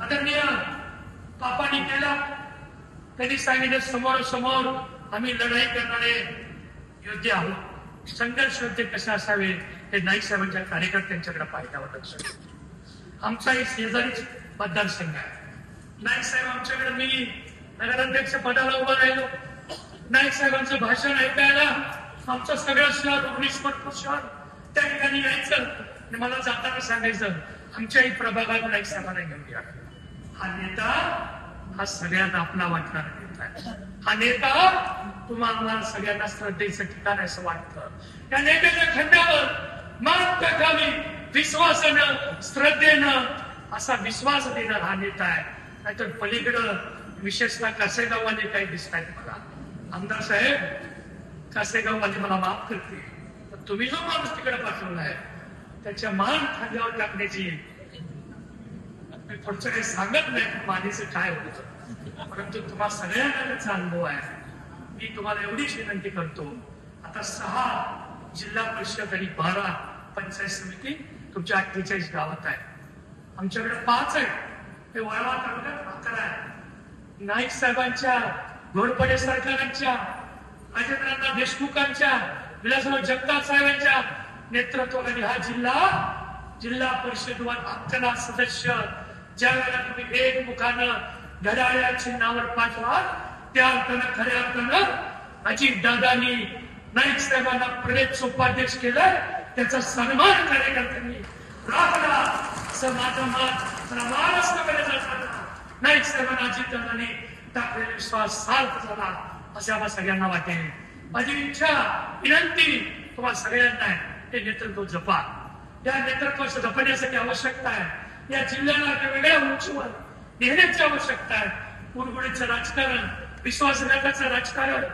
आदरणीय पापानी केलं त्यांनी सांगितलं समोर समोर आम्ही लढाई करणारे योद्धे आहोत. संघर्ष योद्धे कसे असावे हे नाईक साहेबांच्या कार्यकर्त्यांच्याकडे पाहिल्यावर लक्षात आमचा एक शेजारीच मतदारसंघ आहे. नाईक साहेब आमच्याकडे मी नगराध्यक्ष पदाला उभा राहिलो. नाईक साहेबांचं भाषण ऐकायला आमचं सगळं शहर उन्नीस शहर त्या ठिकाणी यायचं. आणि मला जाताना सांगायचं आमच्याही प्रभागाला एक साहेबांना घेऊन या. हा नेता हा सगळ्यांना आपला वाटणारा नेता आहे. हा नेता तुम्हाला सगळ्यांना श्रद्धेचं ठिकाण असं वाटतं. या नेत्याच्या खंडावर मान टाकावी विश्वासानं श्रद्धेनं असा विश्वास देणार हा नेता आहे. नाहीतर पलीकडं विशेषतः कासेगाववाले काही दिसत आहेत मला. आमदार साहेब कासेगाववाले मला माफ करते पण तुम्ही जो माणूस तिकडे पाठवला आहे त्याच्या मान खांद्यावर टाकण्याची मी पुढचं काही सांगत नाही पण काय होतं. परंतु तुम्हा सगळ्यांना त्याचा अनुभव आहे. मी तुम्हाला एवढीच विनंती करतो आता सहा जिल्हा परिषद आणि बारा पंचायत समिती तुमच्या अठ्ठेचाळीस गावात आहे. आमच्याकडे पाच आहे हे वळवा तालुक्यात अकरा आहे नाईक साहेबांच्या घोडपडे सरकारांच्या राजेंद्रनाथ देशमुखांच्या विलासराव जगताप साहेबांच्या नेतृत्वाने हा जिल्हा जिल्हा परिषदवर अकरा सदस्य. ज्या वेळेला तुम्ही एकमुखानं घड्याळ्या चिन्हावर पाठवा त्या अर्थानं खऱ्या अर्थानं अजित दादानी नाईक साहेबांना प्रदेश उपाध्यक्ष केलं त्याचा सन्मान कार्यकर्त्यांनी राखला. असं माझं मत. प्रमाणच नाईक साहेबांना अजित दादानी टाकलेला विश्वास सार्थ झाला. असे आम्हाला सगळ्यांना वाटेल. माझी इच्छा विनंती तुम्हाला सगळ्यांना आहे. हे नेतृत्व जपा या नेतृत्वाचं जपण्यासाठी आवश्यकता आहे. या जिल्ह्याला एका वेगळ्या उंचीवर नेण्याची आवश्यकता आहे. गुणगुणीचं राजकारण विश्वासघाताचं राजकारण